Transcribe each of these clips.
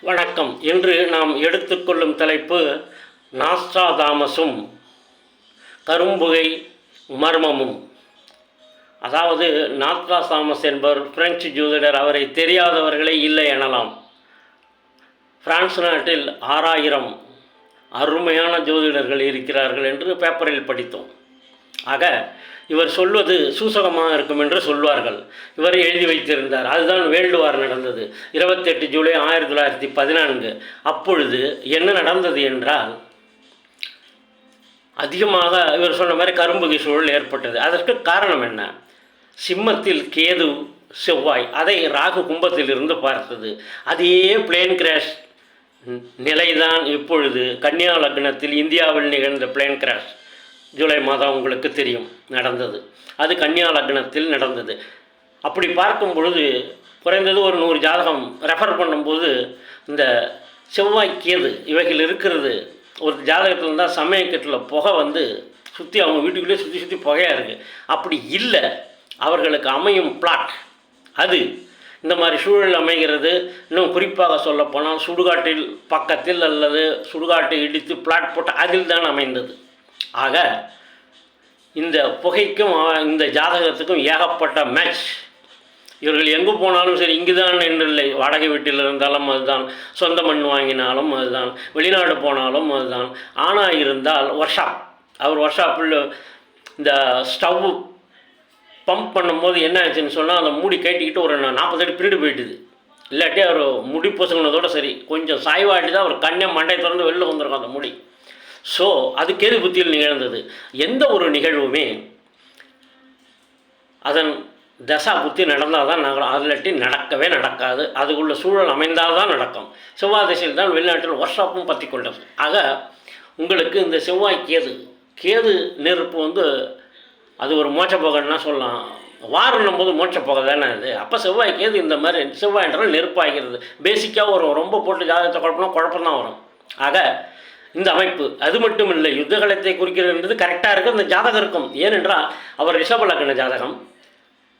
வணக்கம். இன்று நாம் எடுத்துக்கொள்ளும் தலைப்பு நாஸ்ட்ராதாமஸும் கரும்புகை மர்மமும். அதாவது நாஸ்ட்ராதாமஸ் என்பவர் பிரெஞ்சு ஜோதிடர் அவரை தெரியாதவர்களே இல்லை எனலாம். பிரான்ஸ் நாட்டில் ஆறாயிரம் அருமையான ஜோதிடர்கள் இருக்கிறார்கள் என்று பேப்பரில் படித்தோம். ஆக இவர் சொல்வது சூசகமாக இருக்கும் என்று சொல்வார்கள். இவர் எழுதி வைத்திருந்தார். அதுதான் வேர்ல்டு வார் நடந்தது. இருபத்தெட்டு ஜூலை ஆயிரத்தி தொள்ளாயிரத்தி பதினான்கு. அப்பொழுது என்ன நடந்தது என்றால் அதிகமாக இவர் சொன்ன மாதிரி கரும்புகை சூழல் ஏற்பட்டது. அதற்கு காரணம் என்ன? சிம்மத்தில் கேது செவ்வாய் அதை ராகு கும்பத்தில் இருந்து பார்த்தது. அதே பிளேன் கிராஷ் நிலைதான் இப்பொழுது கன்னியா லக்னத்தில் இந்தியாவில் நிகழ்ந்த பிளேன் கிராஷ் ஜூலை மாதம் உங்களுக்கு தெரியும் நடந்தது. அது கன்னியா லக்னத்தில் நடந்தது. அப்படி பார்க்கும் பொழுது குறைந்தது ஒரு நூறு ஜாதகம் ரெஃபர் பண்ணும்போது இந்த செவ்வாய் கேது இவைகள் இருக்கிறது ஒரு ஜாதகத்தில் இருந்தால் சமயக்கட்டில் புகை வந்து சுற்றி அவங்க வீட்டுக்குள்ளேயே சுற்றி சுற்றி புகையாக இருக்குது அப்படி இல்லை. அவர்களுக்கு அமையும் பிளாட் அது இந்த மாதிரி சூழல் அமைகிறது. இன்னும் குறிப்பாக சொல்லப்போனால் சுடுகாட்டில் பக்கத்தில் அல்லது சுடுகாட்டை இடித்து பிளாட் போட்டு அதில் தான் அமைந்தது. ஆக இந்த புகைக்கும் இந்த ஜாதகத்துக்கும் ஏகப்பட்ட மேட்ச் இவர்கள் எங்கு போனாலும் சரி இங்குதான் என்று இல்லை. வாடகை வீட்டில் இருந்தாலும் அதுதான். சொந்த மண் வாங்கினாலும் அதுதான். வெளிநாடு போனாலும் அதுதான். ஆனால் இருந்தால் ஒர்க் அவர் ஒர்க்ஷாப்பில் இந்த ஸ்டவ் பம்ப் பண்ணும்போது என்ன ஆச்சுன்னு சொன்னால் அந்த மூடி கட்டிக்கிட்டு ஒரு நாற்பது அடி பிரிண்டு போயிட்டுது. இல்லாட்டி அவர் முடி பொசுங்கினதோட சரி கொஞ்சம் சாய்வாட்டி தான் அவர் கண்ணை மண்டை திறந்து வெளில வந்திருக்கும் அந்த முடி. ஸோ அது கேது புத்தியில் நிகழ்ந்தது. எந்த ஒரு நிகழ்வுமே அதன் தசா புத்தி நடந்தால் தான் நாங்கள் அதிலட்டி நடக்கவே நடக்காது. அதுக்குள்ள சூழல் அமைந்தால் தான் நடக்கும். செவ்வாய் திசையில் தான் வெளிநாட்டில் ஒர்க்ஷாப்பும் பற்றி கொண்டது. ஆக உங்களுக்கு இந்த செவ்வாய் கேது கேது நெருப்பு வந்து அது ஒரு மோட்சப்போகன்னா சொல்லலாம். வாரணும் போது மோட்சப்போகை தானே அது. அப்போ செவ்வாய் கேது இந்த மாதிரி செவ்வாய்ன்றது நெருப்பாகிறது. பேசிக்காக ஒரு ரொம்ப போட்டு ஜாதகத்தை குழப்பம்னா குழப்பம் தான் வரும். ஆக இந்த அமைப்பு. அது மட்டும் இல்லை யுத்தகலத்தை குறிக்கிறதுன்றது கரெக்டாக இருக்கும் இந்த ஜாதகம் இருக்கும். ஏனென்றால் அவர் ரிஷபலக்கண ஜாதகம்.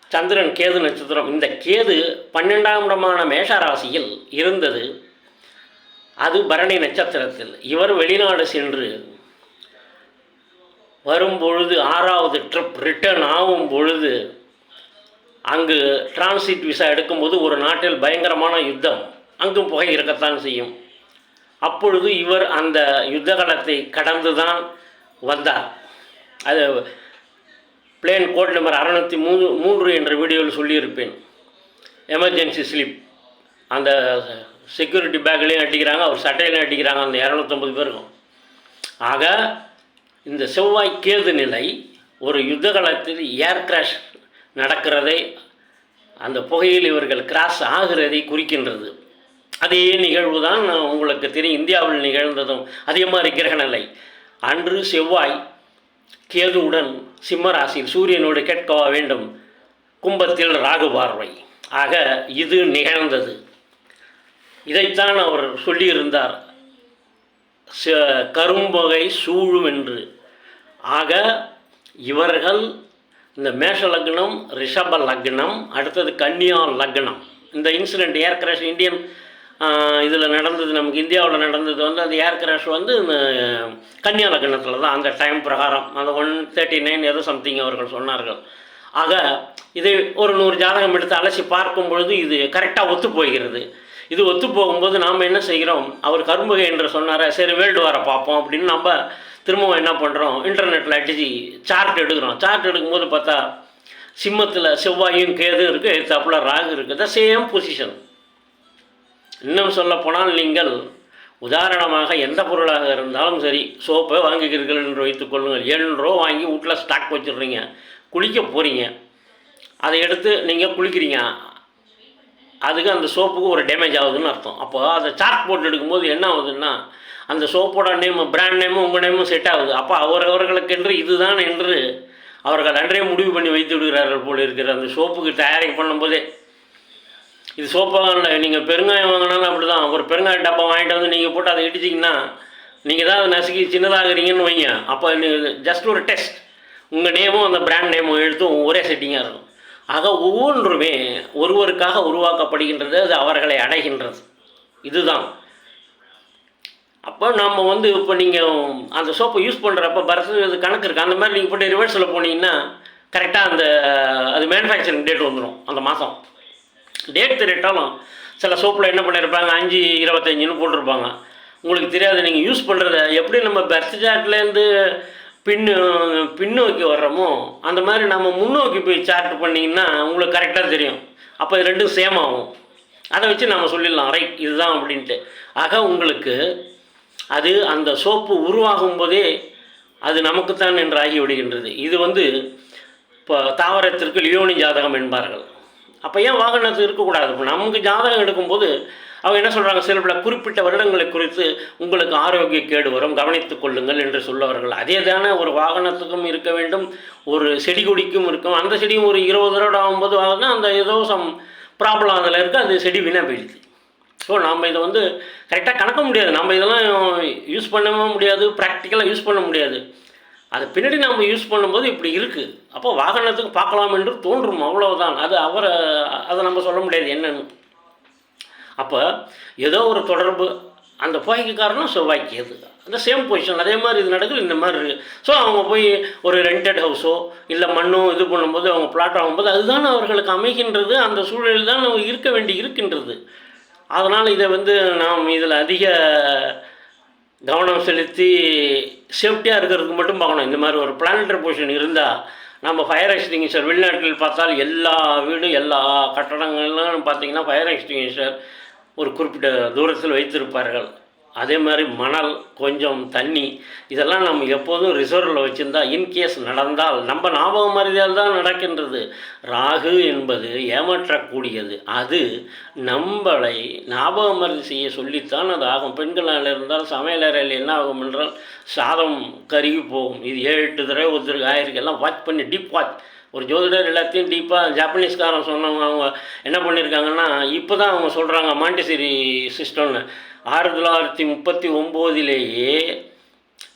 சந்திரன் கேது நட்சத்திரம். இந்த கேது பன்னெண்டாம் இடமான மேஷ ராசியில் இருந்தது. அது பரணி நட்சத்திரத்தில். இவர் வெளிநாடு சென்று வரும்பொழுது ஆறாவது ட்ரிப் ரிட்டர்ன் ஆகும் பொழுது அங்கு டிரான்சிட் விசா எடுக்கும்போது ஒரு நாட்டில் பயங்கரமான யுத்தம். அங்கும் புகை இருக்கத்தான் செய்யும். அப்பொழுது இவர் அந்த யுத்த காலத்தை கடந்து தான் வந்தார். அது பிளேன் கோட் நம்பர் அறநூற்றி மூணு மூன்று என்ற வீடியோவில் சொல்லியிருப்பேன். எமர்ஜென்சி ஸ்லிப் அந்த செக்யூரிட்டி பேக்லேயும் அடிக்கிறாங்க அவர் சட்டையிலையும் அடிக்கிறாங்க அந்த இரநூத்தம்பது பேருக்கும். ஆக இந்த செவ்வாய் கேது நிலை ஒரு யுத்த காலத்தில் ஏர் கிராஷ் நடக்கிறதை அந்த புகையில் இவர்கள் கிராஸ் ஆகிறதை குறிக்கின்றது. அதே நிகழ்வு தான் உங்களுக்கு தெரியும். இந்தியாவில் நிகழ்ந்ததும் அதே மாதிரி கிரகநிலை. அன்று செவ்வாய் கேதுவுடன் சிம்மராசியில் சூரியனோடு கேட்கவா வேண்டும். கும்பத்தில் ராகு பார்வை. ஆக இது நிகழ்ந்தது. இதைத்தான் அவர் சொல்லியிருந்தார். ச- கரும்பகை சூழும் என்று. ஆக இவர்கள் இந்த மேஷ லக்னம் ரிஷப லக்னம் அடுத்தது கன்னியா லக்னம். இந்த இன்சிடெண்ட் ஏர் கிராஷ் இந்தியன் இதில் நடந்தது நமக்கு இந்தியாவில் நடந்தது வந்து அந்த ஏர் கிராஷ் வந்து இந்த கன்னியா லக்னத்தில் தான். அந்த டைம் பிரகாரம். அந்த ஒன் தேர்ட்டி நைன் ஏதோ சம்திங் அவர்கள் சொன்னார்கள். ஆக இதை ஒரு நூறு ஜாதகம் எடுத்து அலசி பார்க்கும் பொழுது இது கரெக்டாக ஒத்து போகிறது இது ஒத்து போகும்போது நாம் என்ன செய்கிறோம்? அவர் கரும்புகை என்று சொன்னார சரி வேர்ல்டு வார பார்ப்போம் அப்படின்னு நம்ம திரும்பவும் என்ன பண்ணுறோம் இன்டர்நெட்டில் அடிச்சு சார்ட் எடுக்கிறோம். சார்ட் எடுக்கும்போது பார்த்தா சிம்மத்தில் செவ்வாயும் கேது இருக்குது எடுத்தாப்புல ராகு இருக்குது த சேம் பொசிஷன் இன்னும் சொல்லப்போனால் நீங்கள் உதாரணமாக எந்த பொருளாக இருந்தாலும் சரி சோப்பை வாங்குகிறீர்கள் என்று வைத்துக் கொள்ளுங்கள். ஏழு ரூபா வாங்கி வீட்டில் ஸ்டாக் வச்சிடுறீங்க. குளிக்க போகிறீங்க அதை எடுத்து நீங்கள் குளிக்கிறீங்க. அதுக்கு அந்த சோப்புக்கு ஒரு டேமேஜ் ஆகுதுன்னு அர்த்தம். அப்போ அதை சார்ட் போட்டு எடுக்கும்போது என்ன ஆகுதுன்னா அந்த சோப்போட நேம் பிராண்ட் நேமும் உங்கள் நேமும் செட் ஆகுது. அப்போ அவரவர்களுக்கென்று இதுதான் என்று அவர்கள் அன்றே முடிவு பண்ணி வைத்து விடுகிறார்கள் போல் இருக்கிற அந்த சோப்புக்கு தயாரிப்பு பண்ணும்போதே இது சோப்பாக இல்லை நீங்கள் பெருங்காயம் வாங்கினாலும் அப்படி தான் ஒரு பெருங்காய டப்பா வாங்கிட்டு வந்து நீங்கள் போட்டு அதை இடிச்சிங்கன்னா நீங்கள் தான் அதை நசுக்கி சின்னதாகிறீங்கன்னு வைங்க. அப்போ ஜஸ்ட் ஒரு டெஸ்ட் உங்கள் நேமும் அந்த பிராண்ட் நேமும் எழுத்தும் ஒரே செட்டிங்காக இருக்கும். ஆக ஒவ்வொன்றுமே ஒருவருக்காக உருவாக்கப்படுகின்றது அது அவர்களை அடைகின்றது. இதுதான். அப்போ நம்ம வந்து இப்போ நீங்கள் அந்த சோப்பை யூஸ் பண்ணுறப்ப பர்த் இது கணக்கு இருக்குது அந்த மாதிரி நீங்கள் போட்டு ரிவர்ஸில் போனீங்கன்னா கரெக்டாக அந்த அது மேனுஃபேக்சரிங் டேட் வந்துடும் அந்த மாதம் டேட் தெரியிட்டாலும் சில சோப்பில் என்ன பண்ணியிருப்பாங்க அஞ்சு இருபத்தஞ்சுன்னு போட்டிருப்பாங்க. உங்களுக்கு தெரியாது நீங்கள் யூஸ் பண்ணுறத எப்படி நம்ம பர்த் சார்ட்லேருந்து பின்னு பின்னோக்கி வர்றோமோ அந்த மாதிரி நம்ம முன்னோக்கி போய் சார்ட் பண்ணிங்கன்னா உங்களுக்கு கரெக்டாக தெரியும். அப்போ இது ரெண்டும் சேம் ஆகும். அதை வச்சு நம்ம சொல்லிடலாம். ரைட் இதுதான் அப்படின்ட்டு. ஆக உங்களுக்கு அது அந்த சோப்பு உருவாகும் போதே அது நமக்குத்தான் என்று ஆகி விடுகின்றது. இது வந்து இப்போ தாவரத்திற்கு லியோனி ஜாதகம் என்பார்கள். அப்போ ஏன் வாகனத்து இருக்கக்கூடாது? இப்போ நமக்கு ஜாதகம் எடுக்கும்போது அவங்க என்ன சொல்கிறாங்க சில பல குறிப்பிட்ட வருடங்களை குறித்து உங்களுக்கு ஆரோக்கிய கேடு வரும் கவனித்துக் கொள்ளுங்கள் என்று சொல்லுவார்கள். அதே தானே ஒரு வாகனத்துக்கும் இருக்க வேண்டும் ஒரு செடி கொடிக்கும் இருக்கும். அந்த செடியும் ஒரு இருபது வருடம் ஆகும்போது ஆகுதுன்னா அந்த ஏதோ சம் ப்ராப்ளம் அதில் இருக்குது அது செடி வீணாக போயிடுது. ஸோ நம்ம இதை வந்து கரெக்டாக கணக்க முடியாது. நம்ம இதெல்லாம் யூஸ் பண்ணவும் முடியாது ப்ராக்டிக்கலாக யூஸ் பண்ண முடியாது. அது பின்னாடி நம்ம யூஸ் பண்ணும்போது இப்படி இருக்குது அப்போ வாகனத்துக்கு பார்க்கலாம் என்று தோன்றும். அவ்வளவுதான். அது அவரை அதை நம்ம சொல்ல முடியாது என்னன்னு. அப்போ ஏதோ ஒரு தொடர்பு அந்த புகைக்கு காரணம் செவ்வாய்க்கு அது அந்த சேம் பொசிஷன் அதே மாதிரி இது நடக்குது இந்த மாதிரி இருக்குது ஸோ அவங்க போய் ஒரு ரெண்டட் ஹவுஸோ இல்லை மண்ணோ இது பண்ணும்போது அவங்க பிளாட் ஆகும்போது அதுதான் அவர்களுக்கு அமைகின்றது. அந்த சூழலில் தான் நம்ம இருக்க வேண்டி இருக்கின்றது. அதனால் இதை வந்து நாம் இதில் அதிக கவனம் செலுத்தி சேஃப்டியாக இருக்கிறதுக்கு மட்டும் பார்க்கணும். இந்த மாதிரி ஒரு பிளானட்டரி பொசிஷன் இருந்தால் நம்ம ஃபயர் எக்ஸ்டிங்ஷர் வெளிநாட்டில் பார்த்தால் எல்லா வீடும் எல்லா கட்டடங்கள்லாம் பார்த்தீங்கன்னா ஃபயர் எக்ஸ்டிங்ஷர் ஒரு குறிப்பிட்ட தூரத்தில் வைத்திருப்பார்கள். அதே மாதிரி மணல் கொஞ்சம் தண்ணி இதெல்லாம் நம்ம எப்போதும் ரிசர்வில் வச்சுருந்தா இன்கேஸ் நடந்தால் நம்ம ஞாபக மருதியால் தான் நடக்கின்றது. ராகு என்பது ஏமாற்றக்கூடியது. அது நம்மளை ஞாபக மருதி செய்ய சொல்லித்தான் அது ஆகும். பெண்களால் இருந்தால் சமையலறையில் என்ன ஆகும் என்றால் சாதம் கருகி போகும். இது ஏழு எட்டு தடவை ஒருத்தருக்கு ஆயிருக்கு. எல்லாம் வாட்ச் பண்ணி டீப் வாட்ச் ஒரு ஜோதிடர் எல்லாத்தையும் டீப்பாக ஜாப்பனீஸ்காரன் சொன்னவங்க அவங்க என்ன பண்ணியிருக்காங்கன்னா இப்போ தான் அவங்க சொல்கிறாங்க மாண்டிசேரி சிஸ்டம்னு ஆயிரத்தி தொள்ளாயிரத்தி முப்பத்தி ஒம்போதிலேயே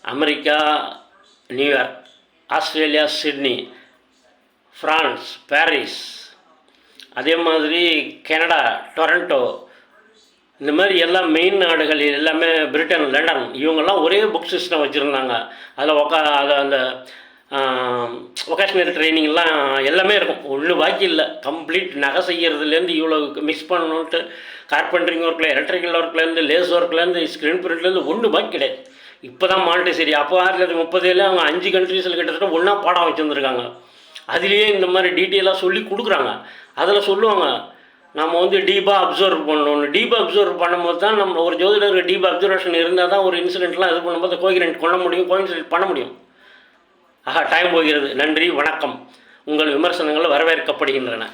America New York Australia Sydney France Paris அதே மாதிரி கனடா டொரண்டோ இந்த மாதிரி எல்லா மெயின் நாடுகள் எல்லாமே பிரிட்டன் லண்டன் இவங்கெல்லாம் ஒரே புக் சிஸ்டம் வச்சுருந்தாங்க. அதில் உக்கா அதை அந்த ஒகேஷ்னரி ட்ரைனிங்லாம் எல்லாமே இருக்கும். ஒன்று பாக்கி இல்லை. கம்ப்ளீட் நகை செய்கிறதுலேருந்து இவ்வளோ மிக்ஸ் பண்ணணுன்ட்டு கார்பெண்டரிங் ஒர்க்கில் எலக்ட்ரிக்கல் ஒர்க்லேருந்து லேஸ் ஒர்க்லேருந்து ஸ்க்ரீன் பிரிண்ட்லேருந்து ஒன்று பாக்கி கிடையாது. இப்போ தான் மால்ட்டு அப்போ ஆயிரத்தி தொள்ளாயிரத்தி முப்பதுல அவங்க அஞ்சு கண்ட்ரீஸில் கிட்டத்தட்ட ஒன்றா பாடம் வச்சுருந்துருக்காங்க. அதுலேயே இந்த மாதிரி டீட்டெயிலாக சொல்லி கொடுக்குறாங்க. அதில் சொல்லுவாங்க நம்ம வந்து டீப்பாக அப்சர்வ் பண்ணணும் டீப்பாக அப்சர்வ் பண்ணும்போது தான் நம்ம ஒரு ஜோதிடருக்கு டீப் அப்சர்வேஷன் இருந்தால் தான் ஒரு இன்சிடென்ட்லாம் இது பண்ணும்போது கோயிரண்ட் கொள்ள முடியும் கோயின்சிடென்ட் பண்ண முடியும். ஆக டைம் போகிறது. நன்றி வணக்கம். உங்கள் விமர்சனங்கள் வரவேற்கப்படுகின்றன.